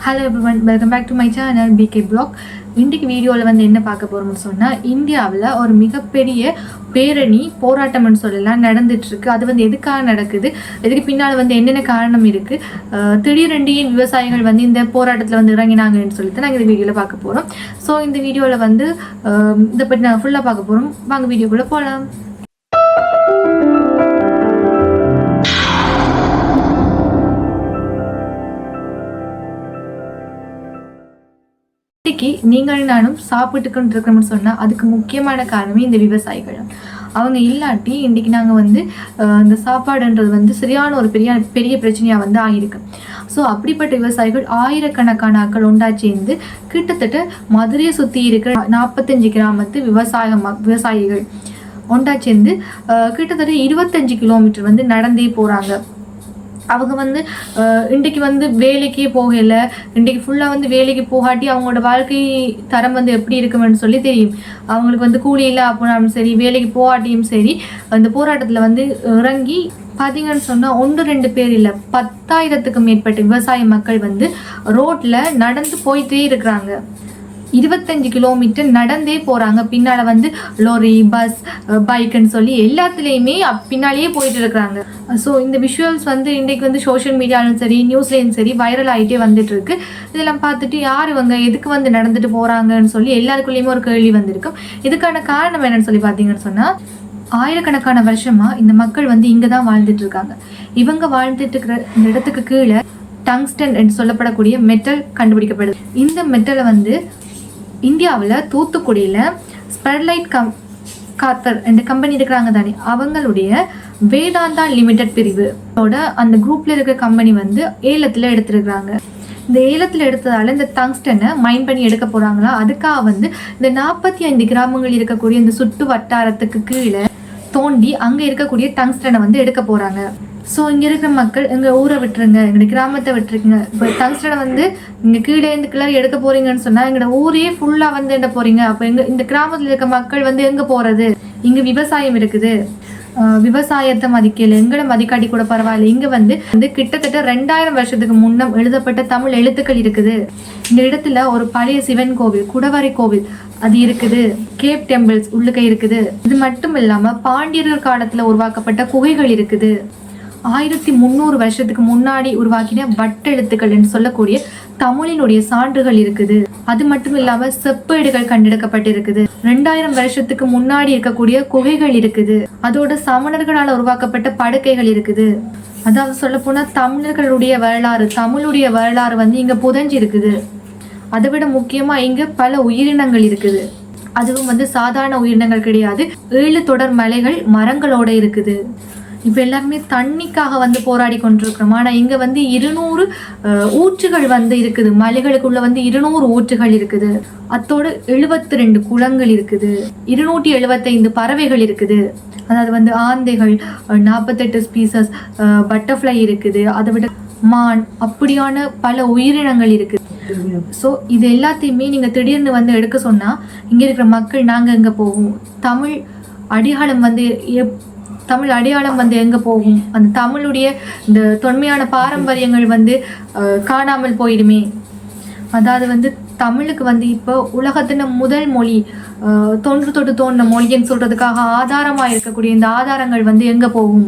Hello everyone welcome back to my channel PK blog இன்றைக்கு வீடியோவில் வந்து என்ன பார்க்க போகிறோம்னு சொன்னால் இந்தியாவில் ஒரு மிகப்பெரிய பேரணி போராட்டம்னு சொல்லலாம் நடந்துட்டுருக்கு அது வந்து எதுக்காக நடக்குது? இதுக்கு பின்னால் வந்து என்னென்ன காரணம் இருக்குது திடீரெண்டு ஏன் விவசாயிகள் வந்து இந்த போராட்டத்தில் வந்து இறங்கினாங்கன்னு சொல்லிட்டு நாங்கள் இந்த வீடியோவில் பார்க்க போகிறோம் ஸோ இந்த வீடியோவில் வந்து இதை பற்றி நாங்கள் ஃபுல்லாக பார்க்க போகிறோம் வாங்க வீடியோக்குள்ளே போகலாம் இன்னைக்கு நீங்கள் நானும் சாப்பிட்டுக்கிட்டு இருக்கணும்னு சொன்னால் அதுக்கு முக்கியமான காரணமே இந்த விவசாயிகள். அவங்க இல்லாட்டி இன்றைக்கி நாங்கள் வந்து இந்த சாப்பாடுன்றது வந்து சரியான ஒரு பெரிய பெரிய பிரச்சனையாக வந்து ஆகியிருக்கு. ஸோ அப்படிப்பட்ட விவசாயிகள் ஆயிரக்கணக்கான ஆட்கள் ஒன்றா சேர்ந்து கிட்டத்தட்ட மதுரையை சுற்றி இருக்கிற நாற்பத்தஞ்சு கிராமத்து விவசாய விவசாயிகள் ஒன்றா சேர்ந்து கிட்டத்தட்ட இருபத்தஞ்சு கிலோமீட்டர் வந்து நடந்தே போகிறாங்க அவங்க வந்து இன்றைக்கு வந்து வேலைக்கே போகல. இன்றைக்கு ஃபுல்லாக வந்து வேலைக்கு போகாட்டி அவங்களோட வாழ்க்கை தரம் வந்து எப்படி இருக்குமென்னு சொல்லி தெரியும். அவங்களுக்கு வந்து கூலியில் அப்படின்னாலும் சரி வேலைக்கு போகாட்டியும் சரி அந்த போராட்டத்தில் வந்து இறங்கி பார்த்தீங்கன்னு சொன்னால் ஒன்று ரெண்டு பேர் இல்லை பத்தாயிரத்துக்கும் மேற்பட்ட விவசாய மக்கள் வந்து ரோட்டில் நடந்து போயிட்டே இருக்கிறாங்க. இருபத்தஞ்சு கிலோமீட்டர் நடந்தே போகிறாங்க பின்னால் வந்து லோரி பஸ் பைக்குன்னு சொல்லி எல்லாத்துலேயுமே பின்னாலேயே போயிட்டு இருக்கிறாங்க. ஸோ இந்த விஷுவல்ஸ் வந்து இன்றைக்கு வந்து சோஷியல் மீடியாலும் சரி நியூஸ்லேயும் சரி வைரல் ஆகிட்டே வந்துட்டு இருக்கு இதெல்லாம் பார்த்துட்டு யார் இவங்க எதுக்கு வந்து நடந்துட்டு போகிறாங்கன்னு சொல்லி எல்லாருக்குள்ளேயுமே ஒரு கேள்வி வந்திருக்கும். இதுக்கான காரணம் என்னன்னு சொல்லி பார்த்தீங்கன்னு சொன்னால் ஆயிரக்கணக்கான வருஷமாக இந்த மக்கள் வந்து இங்கே தான் வாழ்ந்துட்டு இருக்காங்க. இவங்க வாழ்ந்துட்டு இருக்கிற இந்த இடத்துக்கு கீழே டங்ஸ்டன் என்று சொல்லப்படக்கூடிய மெட்டல் கண்டுபிடிக்கப்படுது. இந்த மெட்டலை வந்து இந்தியாவில் தூத்துக்குடியில் ஸ்பெர்லைட் கம் காத்தர் என்ற கம்பெனி இருக்கிறாங்க தானே அவங்களுடைய வேதாந்தா லிமிடெட் பிரிவோட அந்த குரூப்பில் இருக்கிற கம்பெனி வந்து ஏலத்தில் எடுத்திருக்கிறாங்க. இந்த ஏலத்தில் எடுத்ததால் இந்த டங்ஸ்டனை மைன் பண்ணி எடுக்க போகிறாங்களா அதுக்காக வந்து இந்த நாற்பத்தி ஐந்து கிராமங்கள் இருக்கக்கூடிய இந்த சுற்று வட்டாரத்துக்கு கீழே தோண்டி அங்கே இருக்கக்கூடிய டங்ஸ்டனை வந்து எடுக்க போகிறாங்க ஸோ இங்கே இருக்கிற மக்கள் எங்கள் ஊரை விட்டுருங்க எங்களுடைய கிராமத்தை விட்டுருக்குங்க இப்போ டங்ஸ்டனை வந்து இங்கே கீழே இருந்து கிளறி எடுக்க போறீங்கன்னு சொன்னால் எங்களோட ஊரே ஃபுல்லாக வந்து என்ன போறீங்க? அப்போ எங்கள் இந்த கிராமத்தில் இருக்க மக்கள் வந்து எங்கே போகிறது இங்கே விவசாயம் இருக்குது. விவசாயத்தை மதிக்கல எங்களை மதிக்காட்டி கூட பரவாயில்ல. இங்க வந்து வந்து கிட்டத்தட்ட ரெண்டாயிரம் வருஷத்துக்கு முன்னம் எழுதப்பட்ட தமிழ் எழுத்துக்கள் இருக்குது. இந்த இடத்துல ஒரு பழைய சிவன் கோவில் குடவரை கோவில் அது இருக்குது. கேப் டெம்பிள்ஸ் உள்ளுக்க இருக்குது. இது மட்டும் இல்லாம பாண்டியர்கள் காலத்துல உருவாக்கப்பட்ட குகைகள் இருக்குது. ஆயிரத்தி முந்நூறு வருஷத்துக்கு முன்னாடி உருவாக்கின வட்டெழுத்துக்கள் என்று சொல்லக்கூடிய தமிழினுடைய சான்றுகள் இருக்குது. அது மட்டும் இல்லாம செப்பேடுகள் கண்டெடுக்கப்பட்டிருக்குது. ரெண்டாயிரம் வருஷத்துக்கு முன்னாடி இருக்கக்கூடிய குகைகள் இருக்குது. அதோட சமணர்களால் உருவாக்கப்பட்ட படுக்கைகள் இருக்குது. அதாவது சொல்ல போனா தமிழர்களுடைய வரலாறு தமிழுடைய வரலாறு வந்து இங்க புதைஞ்சு இருக்குது அதை விட முக்கியமா இங்க பல உயிரினங்கள் இருக்குது. அதுவும் வந்து சாதாரண உயிரினங்கள் கிடையாது. ஏழு தொடர் மலைகள் மரங்களோட இருக்குது. இப்போ எல்லாருமே தண்ணிக்காக வந்து போராடி கொண்டிருக்கிறோம். ஆனால் இங்கே வந்து இருநூறு ஊற்றுகள் வந்து இருக்குது. மலைகளுக்குள்ள வந்து இருநூறு ஊற்றுகள் இருக்குது. அத்தோடு எழுபத்தி ரெண்டு குளங்கள் இருக்குது. இருநூற்றி எழுபத்தைந்து பறவைகள் இருக்குது. அதாவது வந்து ஆந்தைகள் நாற்பத்தெட்டு ஸ்பீசஸ் பட்டர்ஃப்ளை இருக்குது. அதை விட மான் அப்படியான பல உயிரினங்கள் இருக்குது. ஸோ இது எல்லாத்தையுமே நீங்கள் திடீர்னு வந்து எடுக்க சொன்னால் இங்கே இருக்கிற மக்கள் நாங்கள் எங்கே போவோம். தமிழ் அடிகாலம் வந்து எப் தமிழ் அடையாளம் வந்து எங்கே போகும்? அந்த தமிழுடைய இந்த தொன்மையான பாரம்பரியங்கள் வந்து காணாமல் போயிடுமே. அதாவது வந்து தமிழுக்கு வந்து இப்போ உலகத்தின முதல் மொழி தொன்று தொட்டு தோன்ற மொழின்னு சொல்கிறதுக்காக ஆதாரமாக இருக்கக்கூடிய இந்த ஆதாரங்கள் வந்து எங்கே போகும்?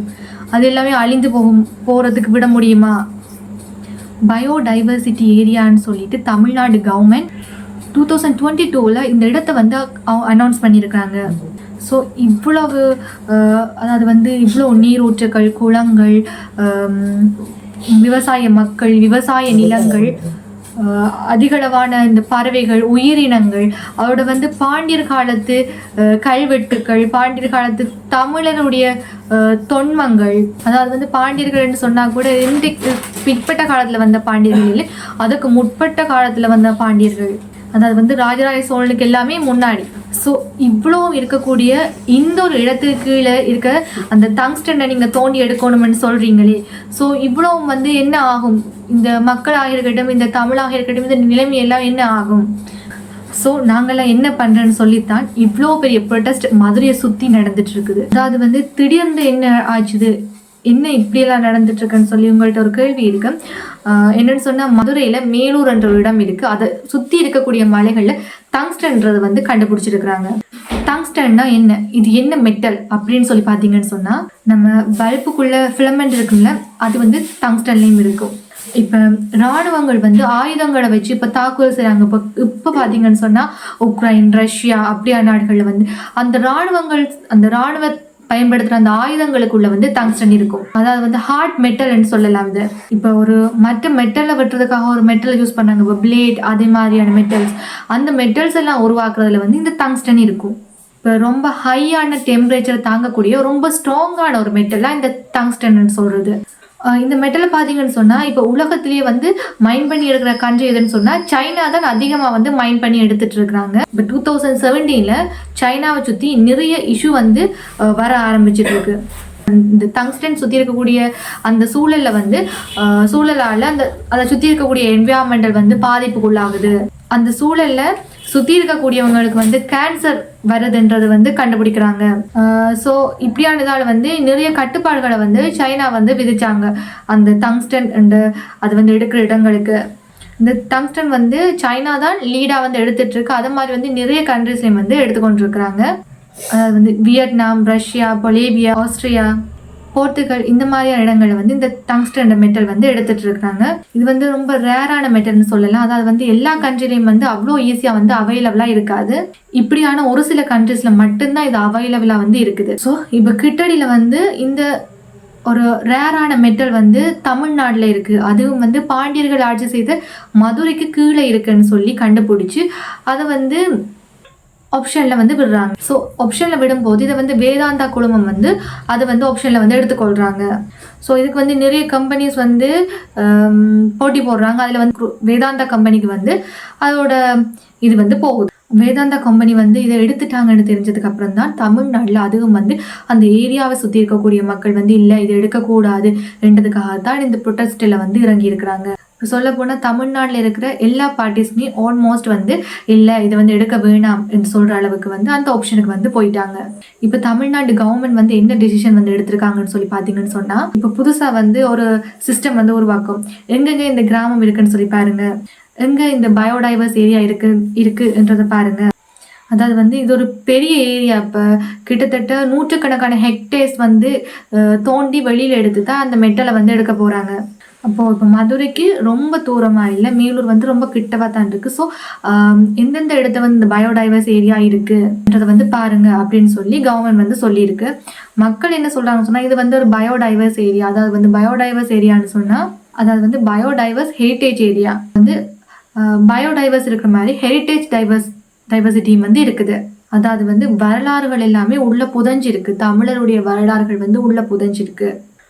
அது எல்லாமே அழிந்து போகும் போகிறதுக்கு விட முடியுமா? பயோடைவர்சிட்டி ஏரியான்னு சொல்லிட்டு Tamil Nadu government two thousand twenty டூவில் இந்த இடத்த வந்து அனௌன்ஸ் பண்ணியிருக்காங்க ஸோ இவ்வளவு அதாவது வந்து இவ்வளோ நீரூற்றுகள் குளங்கள் விவசாய மக்கள் விவசாய நிலங்கள் அதிகளவான இந்த பறவைகள் உயிரினங்கள் அவரோட வந்து பாண்டியர் காலத்து கல்வெட்டுக்கள் பாண்டியர் காலத்து தமிழருடைய தொன்மங்கள் அதாவது வந்து பாண்டியர்கள்னு சொன்னால் கூட இன்றைக்கு பிற்பட்ட காலத்தில் வந்த பாண்டியர்கள் இல்லை அதுக்கு முற்பட்ட காலத்தில் வந்த பாண்டியர்கள். அதாவது வந்து ராஜராஜ சோழனுக்கு எல்லாமே முன்னாடி. ஸோ இவ்வளோ இருக்கக்கூடிய இந்த ஒரு இடத்துக்கு கீழே இருக்க அந்த தங்ஸ்டனை நீங்கள் தோண்டி எடுக்கணும்னு சொல்கிறீங்களே ஸோ இவ்வளோ வந்து என்ன ஆகும்? இந்த மக்களாக இருக்கட்டும் இந்த தமிழாக இருக்கட்டும் இந்த நிலைமை எல்லாம் என்ன ஆகும்? ஸோ நாங்கள்லாம் என்ன பண்ணுறேன்னு சொல்லித்தான் இவ்வளோ பெரிய ப்ரொட்டஸ்ட் மதுரையை சுற்றி நடந்துட்டு இருக்குது. அதாவது வந்து திடீர்னு என்ன ஆச்சுது? என்ன இப்படியெல்லாம் நடந்துட்டு இருக்குன்னு சொல்லி உங்கள்கிட்ட ஒரு கேள்வி இருக்கு. என்னன்னு சொன்னா மதுரையில மேலூர் என்ற ஒரு இடம் இருக்கு. அதை சுத்தி இருக்கக்கூடிய மலைகள்ல தங்ஸ்டன்றது வந்து கண்டுபிடிச்சிருக்கிறாங்க. டங்ஸ்டன்னா என்ன? இது என்ன மெட்டல் அப்படின்னு சொல்லி பார்த்தீங்கன்னு சொன்னா நம்ம பல்புக்குள்ள ஃபிலமெண்ட் இருக்குல்ல அது வந்து டங்ஸ்டன்லையும் இருக்கும். இப்போ ராணுவங்கள் வந்து ஆயுதங்களை வச்சு இப்போ தாக்குதல் செய்கிறாங்க இப்போ இப்போ பார்த்தீங்கன்னு சொன்னால் உக்ரைன் ரஷ்யா அப்படியான நாடுகளில் வந்து அந்த ராணுவங்கள் அந்த ராணுவ பயன்படுத்துகிற அந்த ஆயுதங்களுக்குள்ள வந்து டங்ஸ்டன் இருக்கும். அதாவது வந்து ஹார்ட் மெட்டல்னு சொல்லலாம் இது. இப்போ ஒரு மற்ற மெட்டலை வெட்டுறதுக்காக ஒரு மெட்டல் யூஸ் பண்ணாங்க இப்போ பிளேட் அதே மாதிரியான மெட்டல்ஸ் அந்த மெட்டல்ஸ் எல்லாம் உருவாக்குறதுல வந்து இந்த டங்ஸ்டன் இருக்கும். இப்போ ரொம்ப ஹையான டெம்பரேச்சர் தாங்கக்கூடிய ரொம்ப ஸ்ட்ராங்கான ஒரு மெட்டலாக இந்த டங்ஸ்டன் சொல்கிறது இந்த மெட்டலை பார்த்தீங்கன்னு சொன்னால் இப்போ உலகத்திலேயே வந்து மைன் பண்ணி எடுக்கிற கண்ட்ரி எதுன்னு சொன்னால் சைனா தான் அதிகமாக வந்து மைன் பண்ணி எடுத்துட்டு இருக்கிறாங்க இப்போ டூ தௌசண்ட் செவன்டீனில் சைனாவை சுற்றி நிறைய இஷ்யூ வந்து வர ஆரம்பிச்சிட்டு இருக்கு. இந்த டங்ஸ்டன் சுற்றி இருக்கக்கூடிய அந்த சூழலில் வந்து சூழலால் அந்த அதை சுற்றி இருக்கக்கூடிய என்விரான்மெண்டல் வந்து பாதிப்புக்குள்ளாகுது. அந்த சூழலில் சுற்றி இருக்கக்கூடியவங்களுக்கு வந்து கேன்சர் வருதுன்றது வந்து கண்டுபிடிக்கிறாங்க. ஸோ இப்படியானதால் வந்து நிறைய கட்டுப்பாடுகளை வந்து சைனா வந்து விதிச்சாங்க. அந்த தங்ஸ்டன் அண்டு அது வந்து எடுக்கிற இடங்களுக்கு. இந்த டங்ஸ்டன் வந்து சைனா தான் லீடாக வந்து எடுத்துகிட்டுருக்கு அது மாதிரி வந்து நிறைய கண்ட்ரிஸ்லையும் வந்து எடுத்துக்கொண்டு இருக்கிறாங்க அதாவது வந்து Vietnam Russia Bolivia Austria Portugal இந்த மாதிரியான இடங்களில் வந்து இந்த டங்ஸ்டன் மெட்டல் வந்து எடுத்துட்டு இருக்காங்க. இது வந்து ரொம்ப ரேரான மெட்டல்னு சொல்லலாம். அதாவது வந்து எல்லா கண்ட்ரிலையும் வந்து அவ்வளோ ஈஸியாக வந்து அவைலபிளாக இருக்காது. இப்படியான ஒரு சில கண்ட்ரிஸில் மட்டும்தான் இது அவைலபிளாக வந்து இருக்குது. ஸோ இப்போ கிட்டடியில் வந்து இந்த ஒரு ரேரான மெட்டல் வந்து தமிழ்நாட்டில் இருக்குது அதுவும் வந்து பாண்டியர்கள் ஆட்சி செய்த மதுரைக்கு கீழே இருக்குன்னு சொல்லி கண்டுபிடிச்சி அதை வந்து ஆப்ஷனில் வந்து விடுறாங்க. ஸோ ஆப்ஷனில் விடும்போது இதை வந்து வேதாந்தா குழுமம் வந்து அதை வந்து ஆப்ஷனில் வந்து எடுத்துக்கொள்கிறாங்க ஸோ இதுக்கு வந்து நிறைய கம்பெனிஸ் வந்து போட்டி போடுறாங்க. அதில் வந்து வேதாந்தா கம்பெனிக்கு வந்து அதோட இது வந்து போகுது. வேதாந்தா கம்பெனி வந்து இதை எடுத்துட்டாங்கன்னு தெரிஞ்சதுக்கு அப்புறம் தான் தமிழ்நாட்டில் அதுவும் வந்து அந்த ஏரியாவை சுற்றி இருக்கக்கூடிய மக்கள் வந்து இல்லை இதை எடுக்கக்கூடாது என்றதுக்காக தான் இந்த ப்ரொட்டஸ்டில் வந்து இறங்கி இருக்கிறாங்க சொல்ல போனால் தமிழ்நாட்டில் இருக்கிற எல்லா பார்ட்டிஸுமே ஆல்மோஸ்ட் வந்து இல்லை இதை வந்து எடுக்க வேணாம் என்று சொல்கிற அளவுக்கு வந்து அந்த ஆப்ஷனுக்கு வந்து போயிட்டாங்க. இப்போ தமிழ்நாடு கவர்மெண்ட் வந்து என்ன டிசிஷன் வந்து எடுத்திருக்காங்கன்னு சொல்லி பார்த்தீங்கன்னு சொன்னால் இப்போ புதுசாக வந்து ஒரு சிஸ்டம் வந்து உருவாக்கும். எங்கெங்கே இந்த கிராமம் இருக்குன்னு சொல்லி பாருங்கள் எங்கே இந்த பயோடைவர்ஸ் ஏரியா இருக்கு இருக்குன்றதை பாருங்கள் அதாவது வந்து இது ஒரு பெரிய ஏரியா இப்போ. கிட்டத்தட்ட நூற்றுக்கணக்கான ஹெக்டேர்ஸ் வந்து தோண்டி வெளியில் எடுத்து தான் அந்த மெட்டலை வந்து எடுக்க போகிறாங்க அப்போது இப்போ மதுரைக்கு ரொம்ப தூரமாக இல்லை மேலூர் வந்து ரொம்ப கிட்டவா தான் இருக்குது ஸோ எந்தெந்த இடத்த வந்து இந்த பயோடைவர்ஸ் ஏரியா இருக்குன்றதை வந்து பாருங்க அப்படின்னு சொல்லி கவர்மெண்ட் வந்து சொல்லியிருக்கு. மக்கள் என்ன சொல்கிறாங்கன்னு சொன்னால் இது வந்து ஒரு பயோடைவர்ஸ் ஏரியா அதாவது வந்து பயோடைவர்ஸ் ஏரியான்னு சொன்னால் அதாவது வந்து பயோடைவர்ஸ் ஹெரிட்டேஜ் ஏரியா வந்து பயோடைவர்ஸ் இருக்கிற மாதிரி ஹெரிட்டேஜ் டைவர்ஸ் டைவர்சிட்டி வந்து இருக்குது. அதாவது வந்து வரலாறுகள் எல்லாமே உள்ள புதஞ்சிருக்கு. தமிழருடைய வரலாறுகள் வந்து உள்ள புதஞ்சிருக்கு.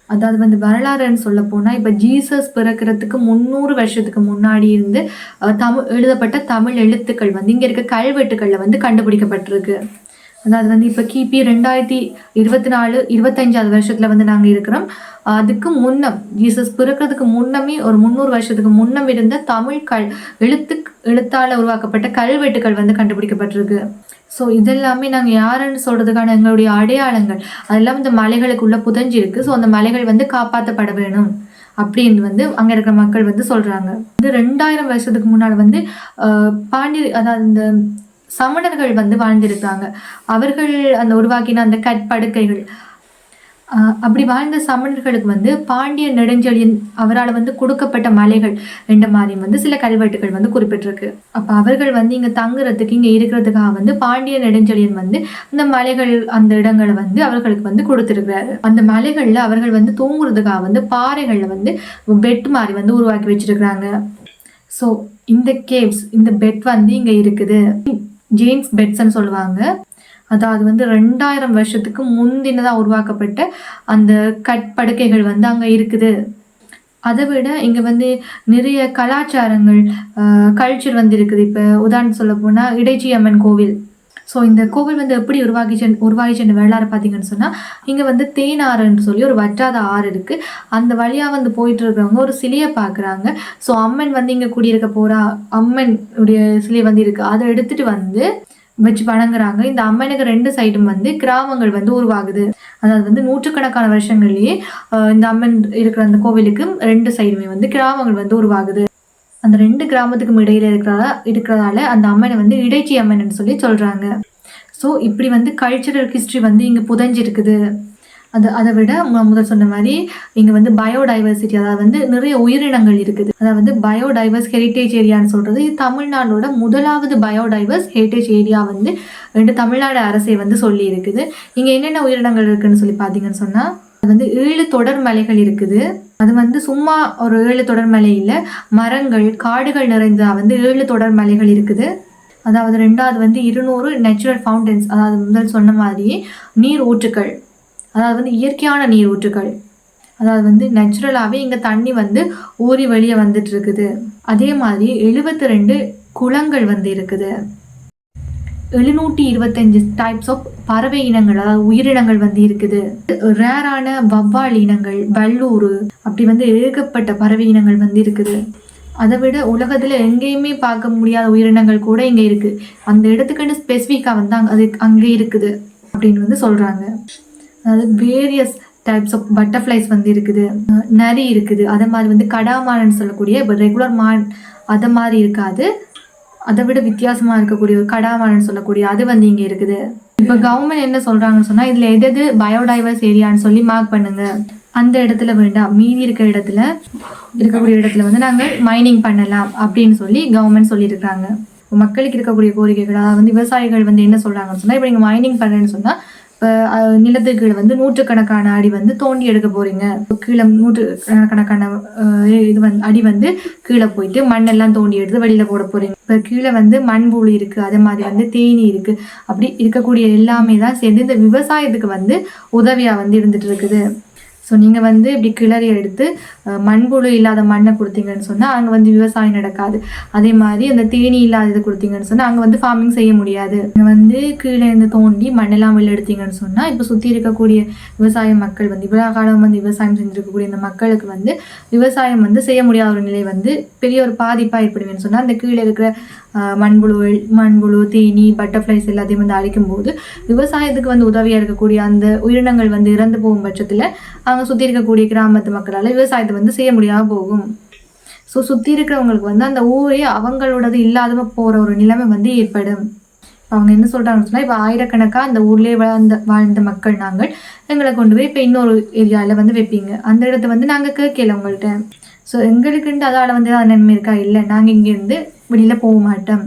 அதாவது வந்து வரலாறுன்னு சொல்ல போனால் இப்போ ஜீசஸ் பிறக்கிறதுக்கு முந்நூறு வருஷத்துக்கு முன்னாடி இருந்து அஹ், தமிழ் எழுதப்பட்ட தமிழ் எழுத்துக்கள் வந்து இங்கே இருக்க கல்வெட்டுக்களில் வந்து கண்டுபிடிக்கப்பட்டிருக்கு. அதாவது வந்து இப்போ கிபி ரெண்டாயிரத்தி இருபத்தி நாலு இருபத்தஞ்சாவது வருஷத்தில் வந்து நாங்கள் இருக்கிறோம். அதுக்கு முன்னம் ஜீசஸ் பிறக்கிறதுக்கு முன்னமே ஒரு முந்நூறு வருஷத்துக்கு முன்னம் இருந்த தமிழ் கல் எழுத்து எழுத்தால் உருவாக்கப்பட்ட கல்வெட்டுகள் வந்து கண்டுபிடிக்கப்பட்டிருக்கு. ஸோ இதெல்லாமே நாங்கள் யாருன்னு சொல்கிறதுக்கான எங்களுடைய அடையாளங்கள் அதெல்லாம் இந்த மலைகளுக்குள்ளே புதைஞ்சிருக்கு. ஸோ அந்த மலைகள் வந்து காப்பாற்றப்பட வேணும் அப்படின்னு வந்து அங்கே இருக்கிற மக்கள் வந்து சொல்கிறாங்க இது ரெண்டாயிரம் வருஷத்துக்கு முன்னால் வந்து பாண்டி பாண்டிய அதாவது இந்த சமணர்கள் வந்து வாழ்ந்திருக்காங்க. அவர்கள் அந்த உருவாக்கின அந்த கற்படுக்கைகள் அப்படி வாழ்ந்த சமணர்களுக்கு வந்து பாண்டிய நெடுஞ்செழியன் அவரால் வந்து கொடுக்கப்பட்ட மலைகள் என்ற மாதிரி வந்து சில கல்வெட்டுகள் வந்து குறிப்பிட்டிருக்கு. அப்போ அவர்கள் வந்து இங்கே தங்குறதுக்கு இங்கே இருக்கிறதுக்காக வந்து பாண்டிய நெடுஞ்செழியன் வந்து இந்த மலைகள் அந்த இடங்களை வந்து அவர்களுக்கு வந்து கொடுத்துருக்கிறாரு. அந்த மலைகளில் அவர்கள் வந்து தூங்குறதுக்காக வந்து பாறைகளில் வந்து பெட் மாதிரி வந்து உருவாக்கி வச்சிருக்கிறாங்க. ஸோ இந்த கேவ்ஸ் இந்த பெட் வந்து இங்கே இருக்குது. ஜேம்ஸ் பெட்ஸ்ன்னு சொல்லுவாங்க. அதாவது வந்து ரெண்டாயிரம் வருஷத்துக்கு முந்தினதாக உருவாக்கப்பட்ட அந்த கட்படுக்கைகள் வந்து அங்கே இருக்குது. அதை விட இங்கே வந்து நிறைய கலாச்சாரங்கள் கல்ச்சர் வந்து இருக்குது. இப்போ உதாரணம் சொல்ல போனால் இடைச்சி அம்மன் கோவில். ஸோ இந்த கோவில் வந்து எப்படி உருவாகிச்சு உருவாகிச்சுன்னு வரலாறு பார்த்தீங்கன்னு சொன்னால் இங்கே வந்து தேனாறுன்னு சொல்லி ஒரு வற்றாத ஆறு இருக்குது அந்த வழியாக வந்து போயிட்டு இருக்கிறவங்க ஒரு சிலையை பார்க்குறாங்க. ஸோ அம்மன் வந்து இங்கே குடியிருக்க போகிறா அம்மன் உடைய சிலை வந்து இருக்குது அதை எடுத்துகிட்டு வந்து வச்சு வணங்குறாங்க. இந்த அம்மனுக்கு ரெண்டு சைடும் வந்து கிராமங்கள் வந்து உருவாகுது. அதாவது வந்து நூற்றுக்கணக்கான வருஷங்கள்லயே இந்த அம்மன் இருக்கிற அந்த கோவிலுக்கு ரெண்டு சைடுமே வந்து கிராமங்கள் வந்து உருவாகுது. அந்த ரெண்டு கிராமத்துக்கும் இடையில இருக்கிறதா இருக்கிறதால அந்த அம்மனை வந்து இடைச்சி அம்மன் சொல்லி சொல்றாங்க. ஸோ இப்படி வந்து கல்ச்சரல் ஹிஸ்ட்ரி வந்து இங்கே புதஞ்சிருக்குது. அது அதை விட மு- முதல் சொன்ன மாதிரி இங்கே வந்து பயோடைவர்சிட்டி அதாவது வந்து நிறைய உயிரினங்கள் இருக்குது. அதாவது வந்து பயோடைவர்ஸ் ஹெரிட்டேஜ் ஏரியான்னு சொல்கிறது இது தமிழ்நாடோட முதலாவது பயோடைவர்ஸ் ஹெரிட்டேஜ் ஏரியா வந்து ரெண்டு தமிழ்நாடு அரசை வந்து சொல்லி இருக்குது இங்கே என்னென்ன உயிரினங்கள் இருக்குன்னு சொல்லி பார்த்தீங்கன்னு சொன்னால் அது வந்து ஏழு தொடர் மலைகள் இருக்குது. அது வந்து சும்மா ஒரு ஏழு தொடர் மலை இல்லை. மரங்கள் காடுகள் நிறைந்த வந்து ஏழு தொடர் மலைகள் இருக்குது. அதாவது ரெண்டாவது வந்து இருநூறு நேச்சுரல் ஃபவுண்டன்ஸ் அதாவது முதல் சொன்ன மாதிரியே நீர் ஊற்றுக்கள். அதாவது வந்து இயற்கையான நீர் ஊற்றுக்கள். அதாவது வந்து நேச்சுரலாகவே இங்கே தண்ணி வந்து ஊறி வெளியே வந்துட்டு இருக்குது. அதே மாதிரி எழுபத்தி ரெண்டு குளங்கள் வந்து இருக்குது. எழுநூற்றி இருபத்தஞ்சு டைப்ஸ் ஆஃப் பறவை இனங்கள் அதாவது உயிரினங்கள் வந்து இருக்குது. ரேரான வவ்வால் இனங்கள் வல்லூர் அப்படி வந்து ஏகப்பட்ட பறவை இனங்கள் வந்து இருக்குது. அதை விட உலகத்தில் எங்கேயுமே பார்க்க முடியாத உயிரினங்கள் கூட இங்கே இருக்குது அந்த இடத்துக்குன்னு ஸ்பெசிஃபிக்காக வந்து அங்கே அது அங்கே இருக்குது அப்படின்னு வந்து சொல்கிறாங்க அதாவது வேரியஸ் டைப்ஸ் ஆஃப் பட்டர்ஃப்ளைஸ் வந்து இருக்குது. நரி இருக்குது. அதை மாதிரி வந்து கடாமான்னு சொல்லக்கூடிய இப்போ ரெகுலர் மான் அதை மாதிரி இருக்காது. அதை விட வித்தியாசமாக இருக்கக்கூடிய ஒரு கடாவான்னு சொல்லக்கூடிய அது வந்து இங்கே இருக்குது. இப்போ கவர்மெண்ட் என்ன சொல்கிறாங்கன்னு சொன்னால் இதில் எது எது பயோடைவர்ஸ் ஏரியான்னு சொல்லி மார்க் பண்ணுங்க. அந்த இடத்துல வேண்டாம். மீதி இருக்கிற இடத்துல இருக்கக்கூடிய இடத்துல வந்து நாங்கள் மைனிங் பண்ணலாம் அப்படின்னு சொல்லி கவர்மெண்ட் சொல்லியிருக்காங்க இப்போ மக்களுக்கு இருக்கக்கூடிய கோரிக்கைகள் அதாவது வந்து விவசாயிகள் வந்து என்ன சொல்கிறாங்கன்னு சொன்னால் இப்போ நீங்கள் மைனிங் பண்ணுறேன்னு சொன்னால் நிலத்துக்கு கீழே வந்து நூற்றுக்கணக்கான அடி வந்து தோண்டி எடுக்க போறீங்க. இப்போ கீழே நூற்று கணக்கான இது வந்து அடி வந்து கீழே போயிட்டு மண்ணெல்லாம் தோண்டி எடுத்து வெளியில போட போறீங்க. இப்போ கீழே வந்து மண்புழு இருக்கு அதே மாதிரி வந்து தேனி இருக்கு. அப்படி இருக்கக்கூடிய எல்லாமே தான் சேர்ந்து இந்த விவசாயத்துக்கு வந்து உதவியா வந்து இருந்துட்டு இருக்குது. ஸோ நீங்கள் வந்து இப்படி கிளறி எடுத்து மண்புழு இல்லாத மண்ணை கொடுத்தீங்கன்னு சொன்னால் அங்கே வந்து விவசாயம் நடக்காது. அதே மாதிரி அந்த தேனி இல்லாதது கொடுத்தீங்கன்னு சொன்னால் அங்கே வந்து ஃபார்மிங் செய்ய முடியாது. நீங்கள் வந்து கீழே இருந்து தோண்டி மண்ணெல்லாம் வெளில எடுத்தீங்கன்னு சொன்னால் இப்போ சுற்றி இருக்கக்கூடிய விவசாய மக்கள் வந்து இவ்வளோ காலம் வந்து விவசாயம் செஞ்சுருக்கக்கூடிய இந்த மக்களுக்கு வந்து விவசாயம் வந்து செய்ய முடியாத ஒரு நிலை வந்து பெரிய ஒரு பாதிப்பாக ஏற்படுவேன்னு சொன்னால் அந்த கீழே இருக்கிற மண்புழு மண்புழு தேனி பட்டர்ஃப்ளைஸ் எல்லாத்தையும் வந்து அழிக்கும் போது விவசாயத்துக்கு வந்து உதவியாக இருக்கக்கூடிய அந்த உயிரினங்கள் வந்து இறந்து போகும் பட்சத்தில் அங்கே சுற்றி இருக்கக்கூடிய கிராமத்து மக்களால் விவசாயத்தை வந்து செய்ய முடியாமல் போகும். ஸோ சுற்றி இருக்கிறவங்களுக்கு வந்து அந்த ஊரே அவங்களோடது இல்லாத போகிற ஒரு நிலைமை வந்து ஏற்படும். அவங்க என்ன சொல்கிறாங்கன்னு சொன்னால் இப்போ ஆயிரக்கணக்காக அந்த ஊர்லேயே வாழ்ந்த வாழ்ந்த மக்கள் நாங்கள் எங்களை கொண்டு போய் இப்போ இன்னொரு ஏரியாவில் வந்து வைப்பீங்க. அந்த இடத்த வந்து நாங்கள் கேட்கல உங்கள்கிட்ட ஸோ எங்களுக்குன்ட்டு அதால் வந்து ஏதாவது நன்மை இருக்கா? இல்லை. நாங்கள் இங்கேருந்து வெளியில் போக மாட்டோம்.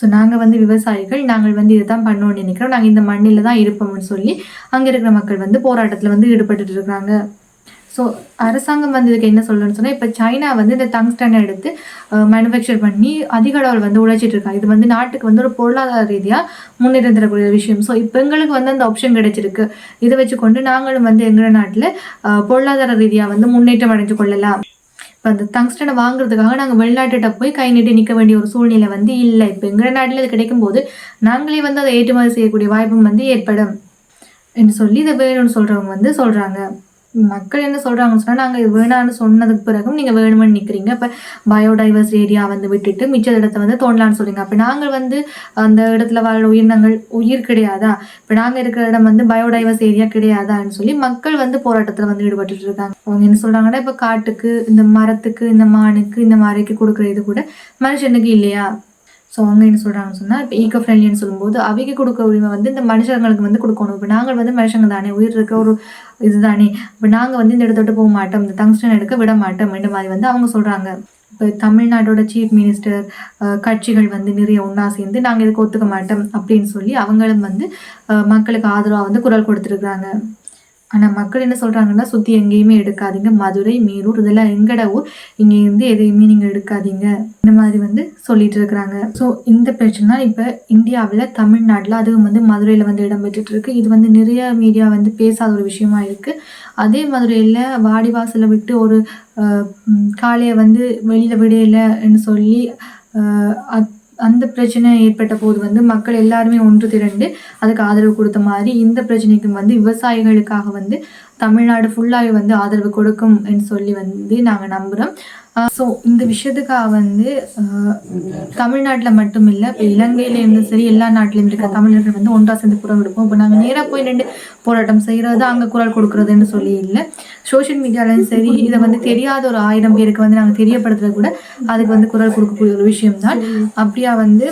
ஸோ நாங்கள் வந்து விவசாயிகள் நாங்கள் வந்து இதை தான் பண்ணோன்னு நினைக்கிறோம். நாங்கள் இந்த மண்ணில் தான் இருப்போம்னு சொல்லி அங்கே இருக்கிற மக்கள் வந்து போராட்டத்தில் வந்து ஈடுபட்டு இருக்காங்க ஸோ அரசாங்கம் வந்து இதுக்கு என்ன சொல்லணும்னு சொன்னால் இப்போ சைனா வந்து இந்த டங்ஸ்டன் எடுத்து மேனுஃபேக்சர் பண்ணி அதிக அளவில் வந்து உழைச்சிட்டு இருக்காங்க. இது வந்து நாட்டுக்கு வந்து ஒரு பொருளாதார ரீதியாக முன்னேற்றம் தரக்கூடிய விஷயம். ஸோ இப்போ எங்களுக்கு வந்து அந்த ஆப்ஷன் கிடைச்சிருக்கு. இதை வச்சுக்கொண்டு நாங்களும் வந்து எங்கள் நாட்டில் பொருளாதார ரீதியாக வந்து முன்னேற்றம் அடைஞ்சு கொள்ளலாம். இப்போ அந்த டங்ஸ்டனை வாங்குறதுக்காக நாங்கள் வெளிநாட்டுகிட்ட போய் கை நீட்டி நிற்க வேண்டிய ஒரு சூழ்நிலை வந்து இல்லை. இப்போ எங்கள் நாட்டில் இது கிடைக்கும் போது நாங்களே வந்து அதை ஏற்றுமதி செய்யக்கூடிய வாய்ப்பும் வந்து ஏற்படும். என்று சொல்லி இதை வேணும்னு சொல்கிறவங்க வந்து சொல்கிறாங்க மக்கள் என்ன சொல்கிறாங்கன்னு சொன்னால் நாங்கள் வேணாம்னு வேணான்னு சொன்னதுக்கு பிறகும் நீங்கள் வேணுமென்னு நிற்கிறீங்க இப்போ பயோடைவர்ஸ் ஏரியா வந்து விட்டுட்டு மிச்ச இடத்த வந்து தோண்டலான்னு சொல்கிறீங்க அப்போ நாங்கள் வந்து அந்த இடத்துல வாழ உயிரினங்கள் உயிர் கிடையாதா? இப்போ நாங்கள் இருக்கிற இடம் வந்து பயோடைவர்ஸ் ஏரியா கிடையாதான்னு சொல்லி மக்கள் வந்து போராட்டத்தில் வந்து ஈடுபட்டுட்டு இருக்காங்க. அவங்க என்ன சொல்கிறாங்கன்னா இப்போ காட்டுக்கு இந்த மரத்துக்கு இந்த மானுக்கு இந்த மாதிரிக்கு கொடுக்குற இது கூட மனுஷனுக்கு இல்லையா? ஸோ அவங்க என்ன சொல்கிறாங்கன்னு சொன்னால் இப்போ ஈக்கோ ஃப்ரெண்ட்லின்னு சொல்லும்போது அவங்க கொடுக்க உரிமை வந்து இந்த மனுஷங்களுக்கு வந்து கொடுக்கணும். இப்போ நாங்கள் வந்து மனுஷங்க தானே. உயிர் இருக்க ஒரு இதுதானே? இப்போ நாங்கள் வந்து இந்த இடத்தோட்டு போக மாட்டோம் இந்த டங்ஸ்டன் எடுக்க விட மாட்டோம் இந்த மாதிரி வந்து அவங்க சொல்கிறாங்க இப்போ தமிழ்நாட்டோட சீஃப் மினிஸ்டர் கட்சிகள் வந்து நிறைய ஒன்றா சேர்ந்து நாங்கள் இதுக்கு ஒத்துக்க மாட்டோம் அப்படின்னு சொல்லி அவங்களும் வந்து மக்களுக்கு ஆதரவாக வந்து குரல் கொடுத்துருக்குறாங்க. ஆனால் மக்கள் என்ன சொல்கிறாங்கன்னா சுற்றி எங்கேயுமே எடுக்காதீங்க. மதுரை மேலூர் இதெல்லாம் எங்கட ஊர். இங்கே இருந்து எதையுமே நீங்கள் எடுக்காதீங்க. இந்த மாதிரி வந்து சொல்லிட்டு இருக்கிறாங்க. ஸோ இந்த பிரச்சனை இப்போ இந்தியாவில் தமிழ்நாட்டில் அதுவும் வந்து மதுரையில் வந்து இடம்பெற்றுட்டு இருக்கு இது வந்து நிறைய மீடியா வந்து பேசாத ஒரு விஷயமா இருக்கு. அதே மதுரையில் வாடிவாசலை விட்டு ஒரு காளையை வந்து வெளியில் விடையிலன்னு சொல்லி அந்த பிரச்சனை ஏற்பட்ட போது வந்து மக்கள் எல்லாருமே ஒன்று திரண்டு அதுக்கு ஆதரவு கொடுத்த மாதிரி இந்த பிரச்சனைக்கும் வந்து விவசாயிகளுக்காக வந்து தமிழ்நாடு ஃபுல்லாகவே வந்து ஆதரவு கொடுக்கும் என்று சொல்லி வந்து நாங்கள் நம்புகிறோம் ஸோ இந்த விஷயத்துக்காக வந்து தமிழ்நாட்டில் மட்டும் இல்லை இப்போ இலங்கையிலேருந்து சரி எல்லா நாட்டிலையும் இருக்க தமிழர்கள் வந்து ஒன்றா சேர்ந்து குரல் கொடுப்போம். இப்போ நாங்கள் நேராக போய் நின்று போராட்டம் செய்கிறது அங்கே குரல் கொடுக்குறதுன்னு சொல்லி இல்லை. சோஷியல் மீடியாலையும் சரி இதை வந்து தெரியாத ஒரு ஆயிரம் பேருக்கு வந்து நாங்கள் தெரியப்படுத்துறது கூட அதுக்கு வந்து குரல் கொடுக்கக்கூடிய ஒரு விஷயம்தான். அப்படியா வந்து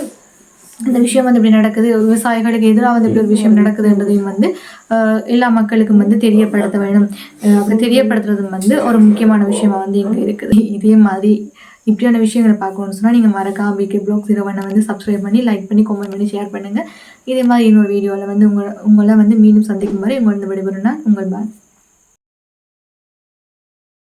இந்த விஷயம் வந்து இப்படி நடக்குது விவசாயிகளுக்கு எதிராக வந்து இப்படி ஒரு விஷயம் நடக்குதுன்றதையும் வந்து எல்லா மக்களுக்கும் வந்து தெரியப்படுத்த வேணும் அப்படி தெரியப்படுத்துறதும் வந்து ஒரு முக்கியமான விஷயமா வந்து இங்கே இருக்குது. இதே மாதிரி இப்படியான விஷயங்களை பார்க்கணும்னு சொன்னால் நீங்கள் மறக்காம பிகே ப்ளாக் ஜீரோ ஒன்னை வந்து சப்ஸ்கிரைப் பண்ணி லைக் பண்ணி கமெண்ட் பண்ணி ஷேர் பண்ணுங்கள் இதே மாதிரி இன்னொரு வீடியோவில் வந்து உங்களை உங்களை வந்து மீண்டும் சந்திக்கும் வரை உங்களது விடைபெறும் நான் உங்கள் பாய்